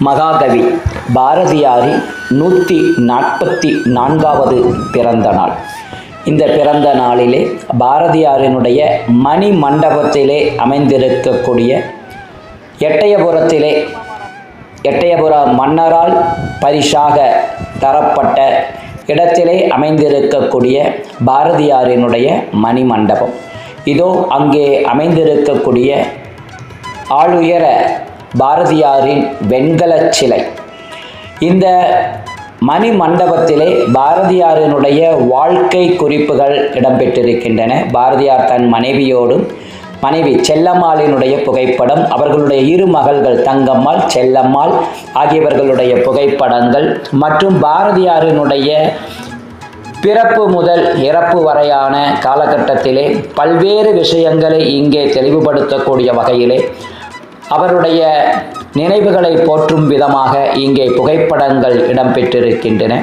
மகாகவி பாரதியாரின் நூற்றி நாற்பத்தி நான்காவது பிறந்த நாள். இந்த பிறந்த நாளிலே பாரதியாரினுடைய மணி மண்டபத்திலே அமைந்திருக்கக்கூடிய எட்டயபுரத்திலே எட்டயபுர மன்னரால் பரிசாக தரப்பட்ட இடத்திலே அமைந்திருக்கக்கூடிய பாரதியாரினுடைய மணி மண்டபம் இதோ அங்கே அமைந்திருக்கக்கூடிய ஆளுயர பாரதியாரின் வெண்கலச் சிலை. இந்த மணி மண்டபத்திலே பாரதியாரினுடைய வாழ்க்கை குறிப்புகள் இடம்பெற்றிருக்கின்றன. பாரதியார் தன் மனைவியோடும் மனைவி செல்லம்மாளினுடைய புகைப்படம் அவர்களுடைய இரு மகள்கள் தங்கம்மாள் செல்லம்மாள் ஆகியவர்களுடைய புகைப்படங்கள் மற்றும் பாரதியாரினுடைய பிறப்பு முதல் இறப்பு வரையான காலகட்டத்திலே பல்வேறு விஷயங்களை இங்கே தெளிவுபடுத்தக்கூடிய வகையிலே அவருடைய நினைவுகளை போற்றும் விதமாக இங்கே புகைப்படங்கள் இடம்பெற்றிருக்கின்றன.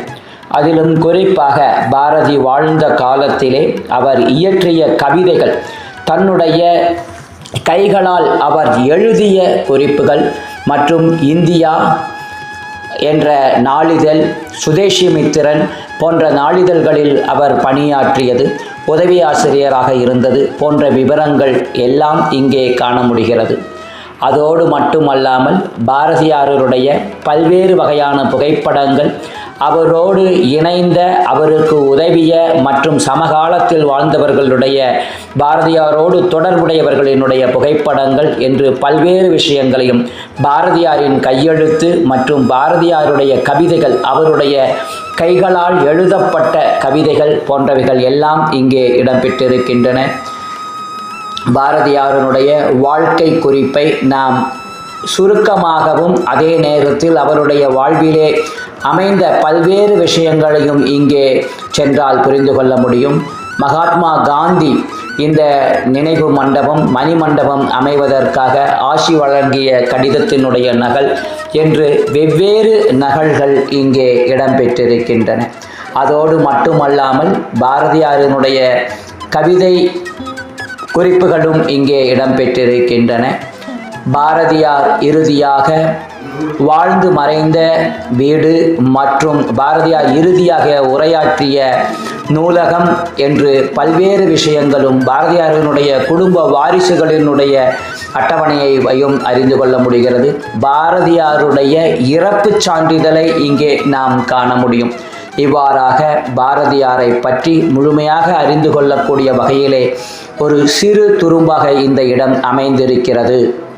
அதிலும் குறிப்பாக பாரதி வாழ்ந்த காலத்திலே அவர் இயற்றிய கவிதைகள் தன்னுடைய கைகளால் அவர் எழுதிய குறிப்புகள் மற்றும் இந்தியா என்ற நாளிதழ் சுதேசிமித்திரன் போன்ற நாளிதழ்களில் அவர் பணியாற்றியது உதவி ஆசிரியராக இருந்தது போன்ற விவரங்கள் எல்லாம் இங்கே காண முடிகிறது. அதோடு மட்டுமல்லாமல் பாரதியாருடைய பல்வேறு வகையான புகைப்படங்கள் அவரோடு இணைந்த அவருக்கு உதவிய மற்றும் சமகாலத்தில் வாழ்ந்தவர்களுடைய பாரதியாரோடு தொடர்புடையவர்களினுடைய புகைப்படங்கள் என்று பல்வேறு விஷயங்களையும் பாரதியாரின் கையெழுத்து மற்றும் பாரதியாருடைய கவிதைகள் அவருடைய கைகளால் எழுதப்பட்ட கவிதைகள் போன்றவைகள் எல்லாம் இங்கே இடம்பெற்றிருக்கின்றன. பாரதியாரனுடைய வாழ்க்கை குறிப்பை நாம் சுருக்கமாகவும் அதே நேரத்தில் அவருடைய வாழ்விலே அமைந்த பல்வேறு விஷயங்களையும் இங்கே சென்றால் புரிந்து கொள்ள முடியும். மகாத்மா காந்தி இந்த நினைவு மண்டபம் மணி மண்டபம் அமைவதற்காக ஆசி வழங்கிய கடிதத்தினுடைய நகல் என்று வெவ்வேறு நகல்கள் இங்கே இடம்பெற்றிருக்கின்றன. அதோடு மட்டுமல்லாமல் பாரதியாரினுடைய கவிதை குறிப்புகளும் இங்கே இடம்பெற்றிருக்கின்றன. பாரதியார் இறுதியாக வாழ்ந்து மறைந்த வீடு மற்றும் பாரதியார் இறுதியாக உரையாற்றிய நூலகம் என்று பல்வேறு விஷயங்களும் பாரதியாரினுடைய குடும்ப வாரிசுகளினுடைய அட்டவணையையும் அறிந்து கொள்ள முடிகிறது. பாரதியாருடைய இறப்புச் சான்றிதழை இங்கே நாம் காண முடியும். இவ்வாறாக பாரதியாரை பற்றி முழுமையாக அறிந்து கொள்ளக்கூடிய வகையிலே ஒரு சிறு துரும்பாக இந்த இடம் அமைந்திருக்கிறது.